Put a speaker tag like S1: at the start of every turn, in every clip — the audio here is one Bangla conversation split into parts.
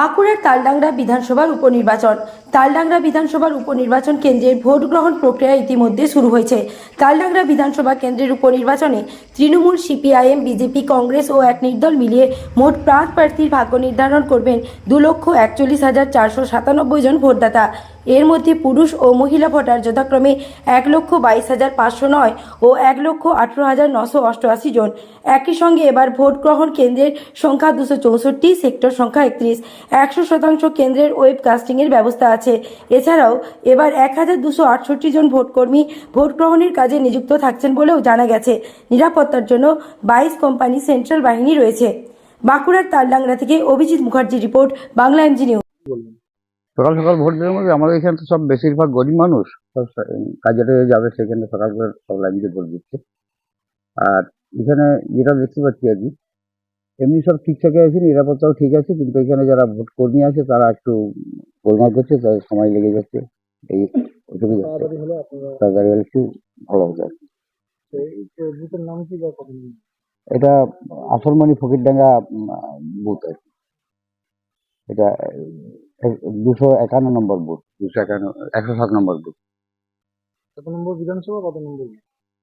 S1: বাঁকুড়ার তালডাংরা বিধানসভার উপনির্বাচন। তালডাংরা বিধানসভার উপনির্বাচন কেন্দ্রের ভোট গ্রহণ প্রক্রিয়া ইতিমধ্যে শুরু হয়েছে। তালডাংরা বিধানসভা কেন্দ্রের উপনির্বাচনে তৃণমূল সিপিআইএম, বিজেপি, কংগ্রেস ও এক নির্দল মিলিয়ে মোট প্রাণ প্রার্থীর ভাগ্য নির্ধারণ করবেন দু লক্ষ একচল্লিশ হাজার চারশো সাতানব্বই জন ভোটদাতা। এর মধ্যে পুরুষ ও মহিলা ভোটার যথাক্রমে এক লক্ষ বাইশ হাজার পাঁচশো নয় ও এক লক্ষ আঠেরো হাজার নশো অষ্টআশি জন। একই সঙ্গে এবার ভোট গ্রহণ কেন্দ্রের সংখ্যা দুশো চৌষট্টি, সেক্টর সংখ্যা একত্রিশ। একশো শতাংশ কেন্দ্রের ওয়েব কাস্টিংয়ের ব্যবস্থা আছে। এছাড়াও এবার এক হাজার দুশো আটষট্টি জন ভোটকর্মী ভোট গ্রহণের কাজে নিযুক্ত থাকছেন বলেও জানা গেছে। নিরাপত্তার জন্য বাইশ কোম্পানি সেন্ট্রাল বাহিনী রয়েছে। বাঁকুড়ার তালডাংরা থেকে অভিজিৎ মুখার্জি রিপোর্ট, বাংলা এমজি
S2: সকাল সকাল ভোট দেওয়ার মধ্যে আমাদের এখানে তো সব বেশিরভাগ গরিব মানুষ সব কাজে টাজে যাবে সেখানে সকাল করে সব লাইন দিয়ে ভোট দিচ্ছে। আর এখানে যেটা দেখতে পাচ্ছি আর কি এমনি সব ঠিকঠাকই আছে নিরাপত্তাও ঠিক আছে কিন্তু এখানে যারা ভোট কর্মী আছে তারা একটু গোলমাল করছে তাদের সময় লেগে যাচ্ছে। এই
S3: তাড়াতাড়ি হলে
S2: হলে একটু ভালো হবে আর? এটা আসলমণি ফকিরডাঙ্গা বুথ আর কি। এটা দুশো একান্ন নম্বর বুথ দুশো একান্ন একশো সাত নম্বর বুথ।
S3: কত নম্বর বিধানসভা কত নম্বর?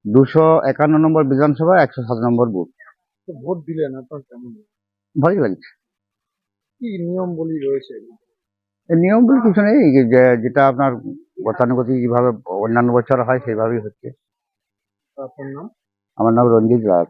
S2: দুশো একান্ন নম্বর বিধানসভা একশো সাত নম্বর বুথ।
S3: ভোট দিলেন আপনার কেমন
S2: ভালোই লাগছে।
S3: কি নিয়ম বলি রয়েছে?
S2: এই নিয়ম বলে কিছু নেই যেটা আপনার গতানুগতিক যেভাবে অন্যান্য বছর হয় সেইভাবেই হচ্ছে।
S3: আপনার নাম?
S2: আমার নাম রঞ্জিত রাজ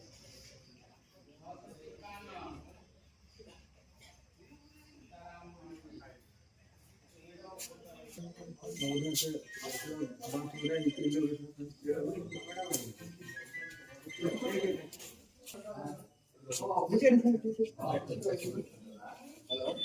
S2: Hello.